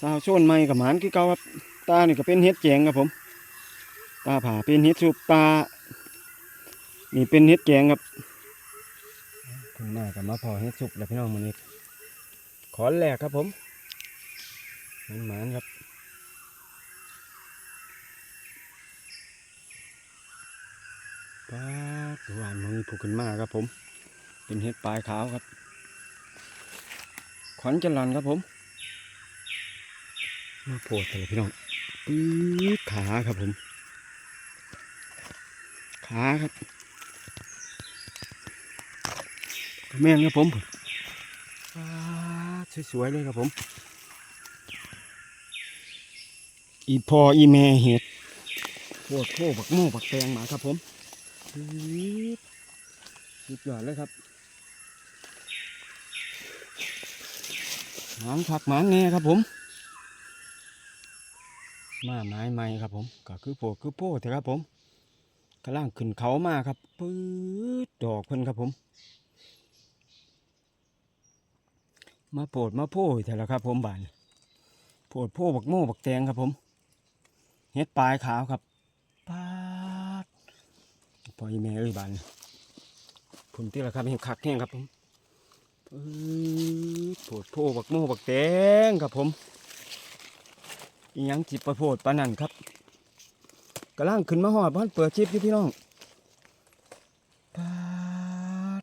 สาวโซนใหม่กับหมานคือเก่าครับตานี่ก็เป็นเฮ็ดแจงครับผม ตาผ่าเป็นเฮ็ดสุปตา นี่เป็นเฮ็ดแจงครับขึ้นมากับมาพอเฮ็ดสุปแล้วพี่น้องมันนี้ขอนแหลกครับผมมันหมานครับป้าดหวานมันผูกขึ้นมากครับผม เป็นเฮ็ดปลายขาวครับขวัญจันลันครับผม มาโผล่เลยพี่น้องปื๊ดขาครับผม ขาครับแม่นครับผมสวยๆเลยครับผม อีพออีแม่เห็ดปวดโคบักโม่บักแตงมาครับผมปื๊ดสุดยอดเลยครับหมางผักหมางแน่ครับผม มาไม้ไม้ครับผมก็คือโพดคือโพดครับผมกำลังขึ้นเขามาครับปื๊ดดอกเพิ่นครับผม มาโพดมาโพดแต่ละครับผมบานโพดโพบักโม่บักแตงครับผมเฮ็ดปลายขาวครับปาดพออีแม่เอ้ยบานพุ่นที่ละครับเห็นคักแห้งครับผมปื๊ดโผดโพบักโม่บักแตงครับผม อีหยังจิบประโพดปานั่นครับกำลังขึ้นมาหอดบ้านเปิดชิปอยู่พี่น้องปาด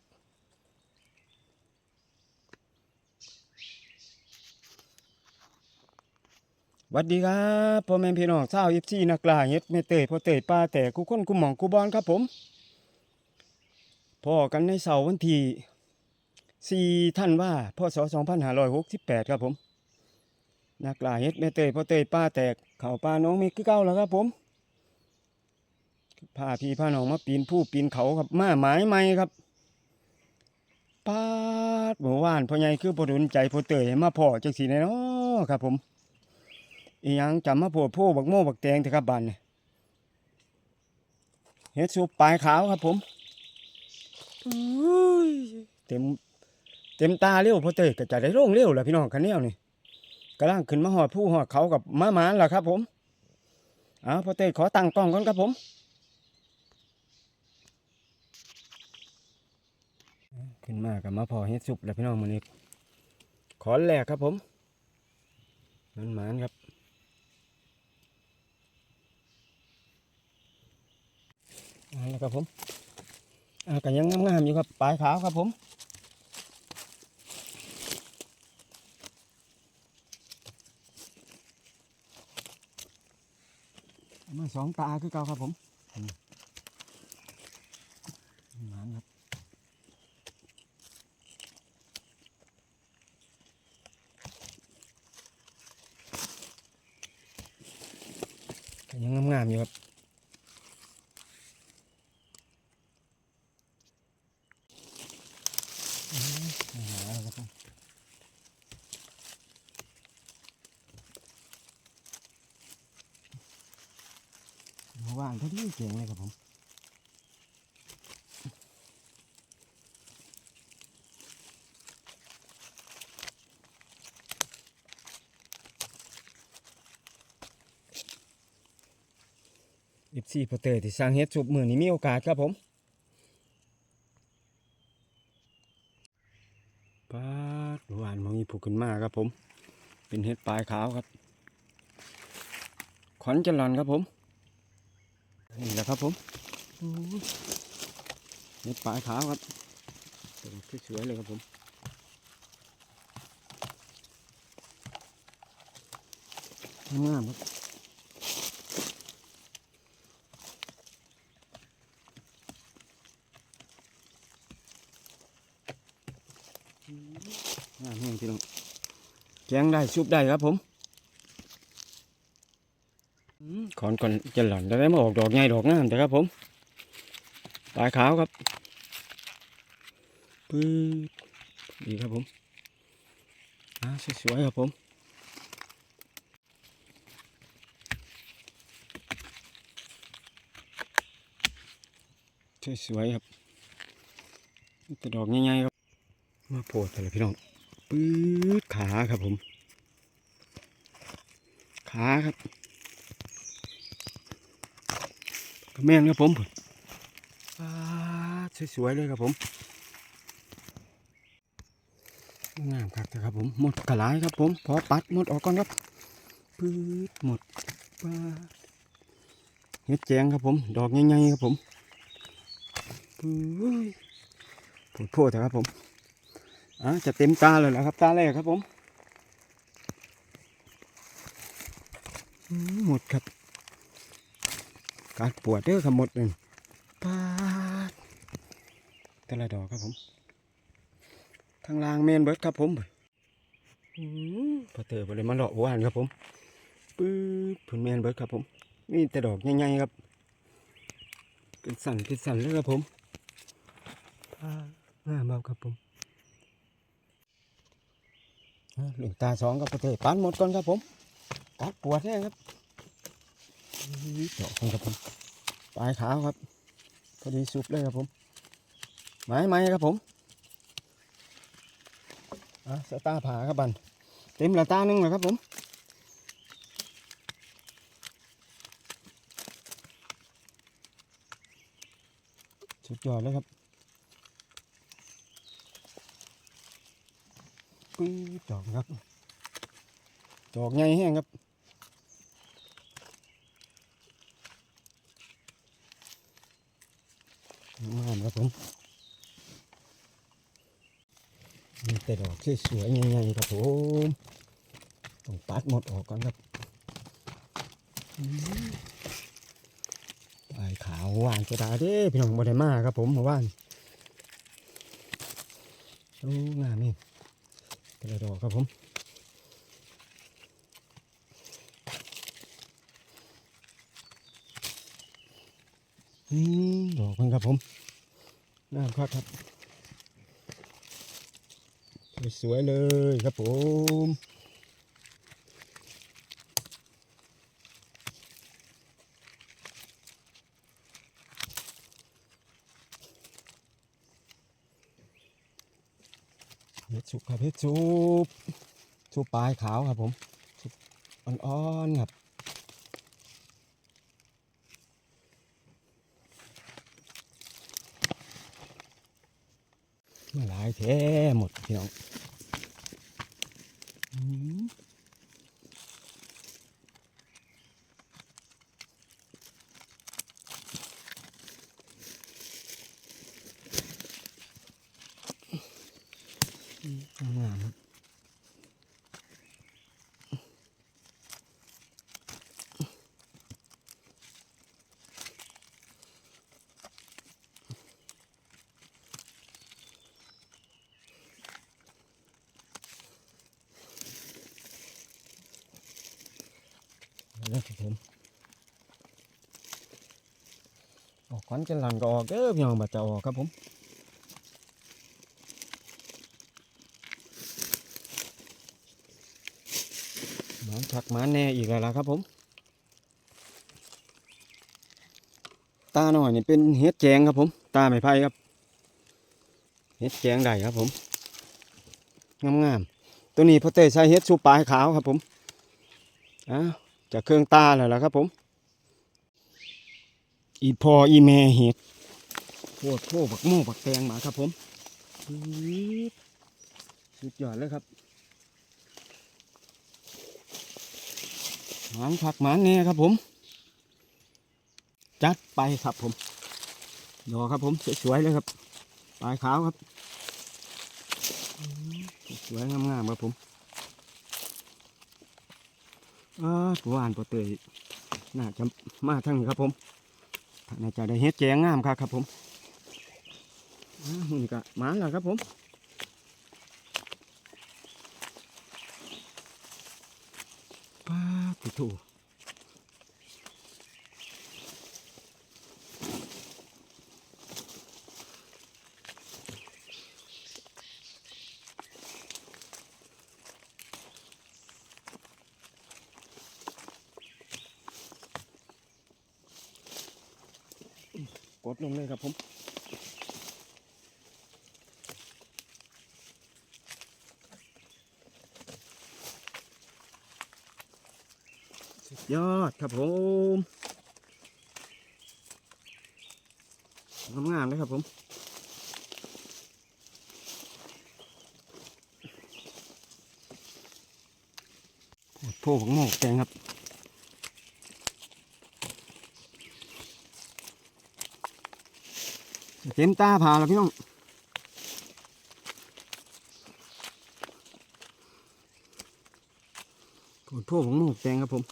หวัสดีครับพ่อแม่พี่น้องชาวยิปซีนักล่าเฮ็ดแม่เตยพ่อเตยป้าแต่กูค้นกูหมองกูบอลครับผมพ่อกันในเสาร์วันที่สี่ท่านว่าพศสองพันห้าร้อยหกสิบแปดครับผม นักล่าเฮ็ดแม่เตยพ่อเตยป้าแตกเข่าป้าน้องมีคือเก้าแล้วครับผมพาพี่พาน้องมาปีนผู้ปีนเขาครับมาหมายไม่ครับป้าดเมื่อวานพ่อใหญ่คือพอดุนใจพ่อเตยให้มาพ่อจังสีแน่เนาะครับ ผมอีหยังจำมาโพดโพบักโม่บักแตงเถอะครับบันนี่เฮ็ดซุปปลายขาวครับ ผมอุ้ยเต็มเต็มตาเร็วพอเตยก็จะได้โล่งเร็วแหละพี่น้องคันนี้นี่ กำลังขึ้นมาหอดผู้หอดเขากับม้าหมานแหละครับ ผมอ้าวพอเตยขอตั้งกล้องก่อนครับผมขึ้นมากับมาพอเฮ็ดสุปแล้วพี่น้องมันนี้ขอนแหลกครับผมมันหมานครับเอาละครับผมอ่าก็ยังงามๆอยู่ครับปลายขาวครับผม มาสองตาคือเก่าครับผมอืมหมานครับก็ยังงามๆอยู่ครับอืมหาแล้วครับผม ว่างพอดีเก่งเลยครับผมอีฟซีพอเตอร์ที่สร้างเฮ็ดสุบมือนี้มีโอกาสครับผมปาดหวานมันมีผูกขึ้นมาครับผม เป็นเฮ็ดปลายขาวครับขวัญจันลันครับผม นี่แหละครับผมอู้ยเฮ็ดปลายขาวครับเป็นสวยๆเลยครับผมงามครับงามแห้งพี่น้องแกงได้ซุปได้ครับผม ขอนก่อนจะหล่อนจะได้มาออกดอกใหญ่ดอกงามแต่ครับผมปลายขาวครับปื๊ดดีครับผมอ่าสวยๆครับผมสวยๆครับแต่ดอกใหญ่ๆครับ มาโผล่แต่ละพี่น้องปื๊ดขาครับผม ขาครับกระ แม่นครับผมสวยๆเลยครับผมงามครับครับผมหมดกระไรครับผมพอปัดหมดออกก่อนครับปื๊ดหมดปาเฮ็ดแจงครับผม ดอกใหญ่ๆครับผมปื๊ดปวดโพดครับผมอะจะเต็มตาเลยแล้วครับตาแรกครับผมหมดครับ การปวดเด้อครับหมดเลยปาดแต่ละดอกครับผมทางล่างเมนเบิดครับผมอืมพอเตอไปเลยมาเลาะหวานครับผมปื๊ดผุนเมนเบิดครับผมนี่แต่ดอกใหญ่ๆครับเป็นสั่นเป็นสั่นเลยครับผมปาดงามเอาครับผมอะหลวงตาสองกับพอเตอปานหมดก่อนครับผมตัดปวดแน่ครับ เจาะของครับผมปลายขาวครับ พอดีสุบเลยครับผมไม้ไม้ครับผมอะสตาร์ผาครับบันเต็มละตาหนึ่งเลยครับผมสุดยอดเลยครับปื้อดอกครับดอกใหญ่แห้งครับ งามครับผมมีแต่ดอกสวยๆใหญ่ๆครับผมต้องปัดหมดออกก่อนครับอืมปลายขาวหวานกระดาเด้พี่น้องบไดมาครับผมเมื่อวานโอ้งามนี่แต่ละดอกครับผม ดอกมันครับผมน้ำครับครับสวยเลยครับผมเห็ดสุกครับเห็ดสุกสุกปลายขาวครับผมสุกอ่อนๆครับ มาหลาย แท้หมดพี่น้อง แล้วครับผมออกขวัญจะหลังก็ออกเด้อพี่น้องบัดจะออกครับผมหมานผักหมานแน่อีกแล้วล่ะครับผม ตาหน่อยนี่เป็นเฮ็ดแจงครับผม ตาไม้ไผ่ครับเฮ็ดแจงได้ครับผมงามๆตัวนี้พ่อเต้ใช้เฮ็ดสูปลายขาวครับผมอ้าว จากเครื่องตาแล้วล่ะครับผม อีพออีแม่เห็ดโพดโพบักโม่บักแตงมาครับผมปื๊ดสุดยอดเลยครับหมานผักหมานแน่ครับผม จัดไปครับผมดอครับผมสวยๆเลยครับปลายขาวครับสวยงามๆครับผม อ่าหวานปอเตยน่าจะมาทางนี้ครับผมน่าจะได้เฮ็ดแจงงามครับครับผมอ่านี่ก็หมาแล้วครับผมป้าติดถ กดลงเลยครับผมสุดยอดครับผมทำงามๆเลยครับผมโอ้โหพวกของโมกแกงครับ เต็มตาผ่าแล้วพี่น้องโอ้โหพวกของโมกแกงครับผม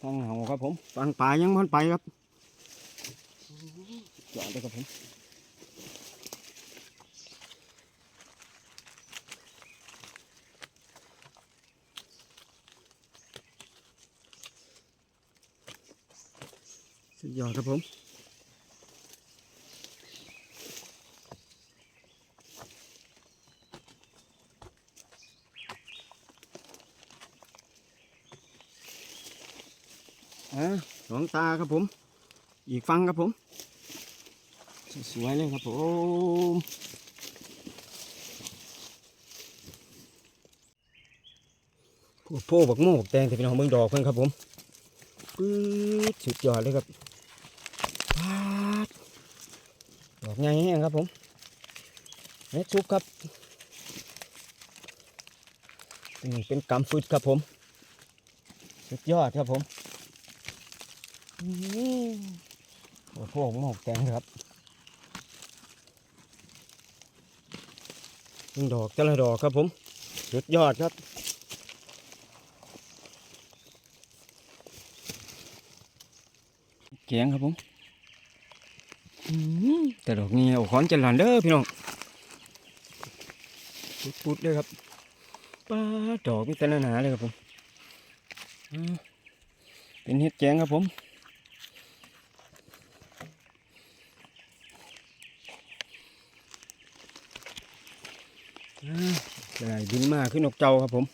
ฟังเหาครับผมฟังป่ายังมันไปครับจอดเลยครับผม สุดยอดครับผมอ่าสองตาครับผม อีกฟังครับผม สวยเลยครับผมพวกโพบักโมกแตงแต่พี่น้องเบิ่งดอกเพิ่นครับผมปื๊ดสุดยอดเลยครับ ปาดดอกใหญ่แห้งครับผมเม็ดชุบครับนี่เป็นกำฟึดครับผม สุดยอดครับผมโอ้โหหมกแกงครับดอกแต่ละดอกครับผม สุดยอดครับแกงครับผม แต่ดอกนี้โอ้ขอนจะหลานเด้อพี่น้องปุดๆเลยครับป้าดอกมีแต่หนาเลยครับผมเป็นเห็ดแกงครับผมอ่าได้บินมาขึ้นนกเจ้าครับผม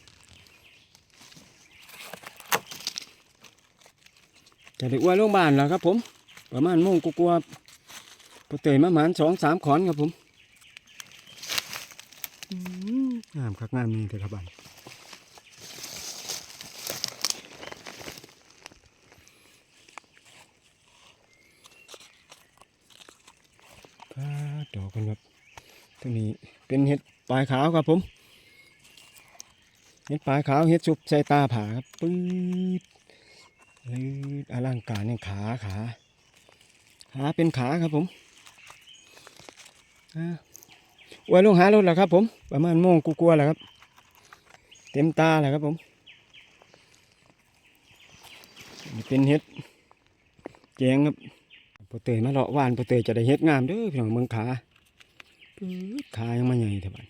จะได้อ้วนโรงพยาบาลแล้วครับผม ประมาณโมงกลัว ๆพอเตยมาหมานสองสามขอนครับผมอืมงามคักงามนี่เถอะครับบันพาดอกกันครับตัวนี้เป็นเห็ดปลายขาวครับผม เห็ดปลายขาวเห็ดสุบใส่ตาผาครับปื๊ดลืดอลังการเนี่ยขาขาขาเป็นขาครับผม อ่าอวยลงหารถแล้วครับ ผม ประมาณโมงกูกลัวๆแล้วครับ เต็มตาแล้วครับผมเป็นเห็ดแจงครับพอเตยมาเลาะวานพอเตยจะได้เห็ดงามเด้อพี่น้องเมืองขาขายังมาใหญ่เท่าไหร่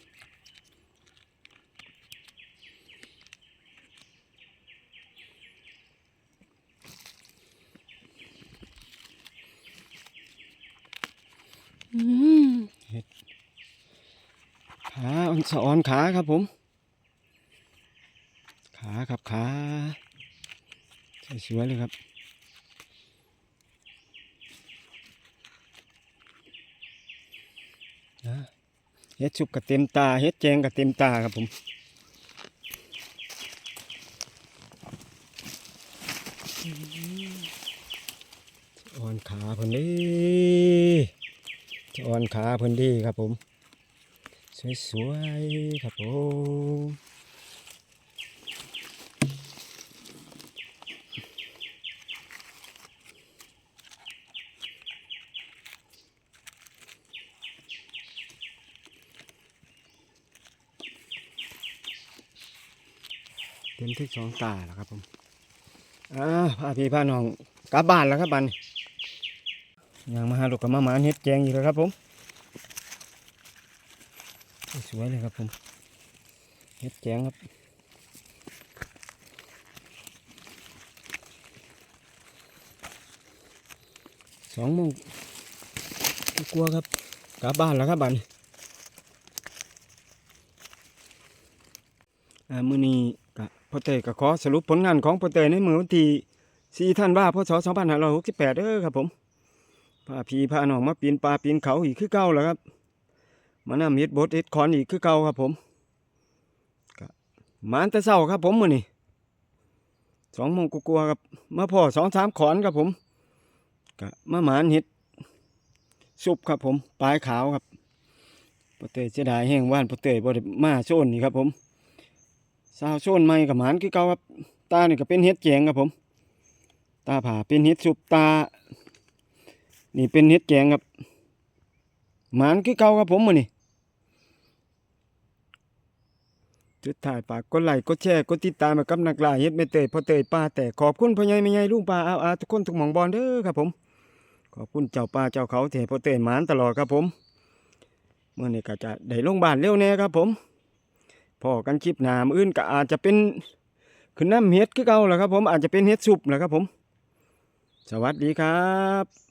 อืมเห็ดขา อนสะออนขาครับผม ขาครับขาสวยๆเลยครับนะเฮ็ดชุบกับเต็มตาเฮ็ดแจงกับเต็มตาครับผมอ่อนขาเพิ่นดีจะอ่อนขาเพิ่นดีครับผม สวยๆครับผมเต็มที่สองตาแล้วครับผมอ่าพาพี่พาน้องกลับบ้านแล้วครับบันยังมาหาลูกกับมาหมาเฮ็ดแจงอยู่แล้วครับผม สวยเลยครับผมเฮ็ดแจงครับสองโมงกลัวครับกลับบ้านแล้วครับบัดนมือนี้กะพ่อเตยก็ขอสรุปผลงานของพ่อเตยในมือวันที่สี่ท่านว่าพศสองพันห้าร้อยหกสิบแปดเด้อครับผมพาพีพาหนองมาปีนป่าปีนเขาอีกคือเก่าแล้วครับ มานำเฮ็ดบดเฮ็ดคอนอีกคือเก่าครับผมก็มาแต่เช้าครับผมมื้อนี้สองโมงกลัวครับมาพ่อสองสามขอนครับผมก็มาหมานเฮ็ดซุปครับผมปลายขาวครับปะเตยเสียดายแห้งว่านปะเตยบ่ได้มาโซนนี่ครับผมสาวโซนใหม่กับหมานคือเก่าครับตานี่ก็เป็นเฮ็ดแกงครับผม ตาผ่าเป็นเฮ็ดซุปตา นี่เป็นเฮ็ดแกงครับหมานคือเก่าครับผมมื้อนี้ จุดถ่ายฝากกดไลค์กดแชร์กดติดตามมากับนักล่าเฮ็ดแม่เตยพอเตยป้าแต่ขอบคุณพ่อใหญ่แม่ใหญ่ลุงป้าอาอาทุกคนทุกหม่องบอลเด้อครับผม ขอบคุณเจ้าป้าเจ้าเขาที่ให้พ่อเตยหมานตลอดครับผมเมื่อนี้ก็จะได้ลงบ้านเร็วแน่ครับผมพอกันคลิปหนามออื่นก็อาจจะเป็นขึ้นน้ำเฮ็ดคือเก่าแหละครับผมอาจจะเป็นเฮ็ดซุปแหละครับผม สวัสดีครับ